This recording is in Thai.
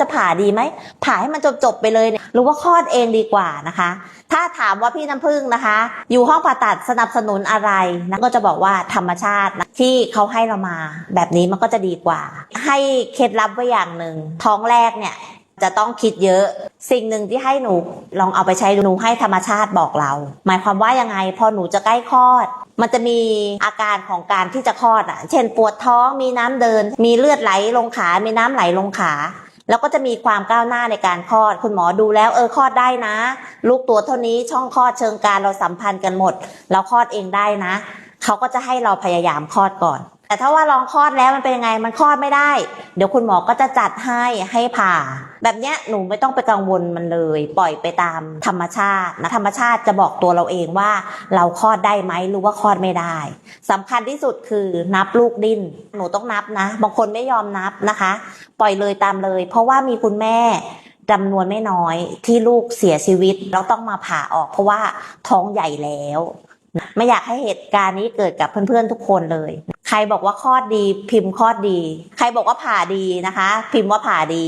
จะผ่าดีไหมผ่าให้มันจบๆไปเลยเนี่ยหรือว่าคลอดเองดีกว่านะคะ ถ้าถามว่าพี่น้ำพึ่งนะคะ อยู่ห้องผ่าตัดสนับสนุนอะไรนะก็จะบอกว่าธรรมชาตินะที่เขาให้เรามา แบบนี้มันก็จะดีกว่า ให้เคล็ดลับไว้อย่างหนึ่งท้องแรกเนี่ยจะต้องคิดเยอะ สิ่งหนึ่งที่ให้หนูลองเอาไปใช้หนูให้ธรรมชาติบอกเรา หมายความว่ายังไง พอหนูจะใกล้คลอด มันจะมีอาการของการที่จะคลอดอะ เช่นปวดท้องมีน้ำเดิน มีเลือดไหลลงขา มีน้ำไหลลงขา แล้วก็จะมีความก้าวหน้าในการคลอด คุณหมอดูแล้วเออคลอดได้นะ ลูกตัวเท่านี้ช่องคลอดเชิงการเราสัมพันธ์กันหมด เราคลอดเองได้นะ เขาก็จะให้เราพยายามคลอดก่อน แต่ถ้าว่าลองคลอดแล้วมันเป็นยังไงมันคลอดไม่ได้ เดี๋ยวคุณหมอก็จะจัดให้ให้ผ่า แบบเนี้ยหนูไม่ต้องไปกังวลมันเลย ปล่อยไปตามธรรมชาตินะธรรมชาติจะบอกตัวเราเองว่า เราคลอดได้ไหมหรือว่าคลอดไม่ได้สำคัญที่สุดคือนับลูกดิ้นหนูต้องนับนะ บางคนไม่ยอมนับนะคะ ปล่อยเลยตามเลย เพราะว่ามีคุณแม่จำนวนไม่น้อยที่ลูกเสียชีวิตแล้วต้องมาผ่าออกเพราะว่าท้องใหญ่แล้ว ไม่อยากให้เหตุการณ์นี้เกิดกับเพื่อนๆทุกคนเลย ใครบอกว่าคลอดดี พิมพ์คลอดดี ใครบอกว่าผ่าดีนะคะ พิมพ์ว่าผ่าดี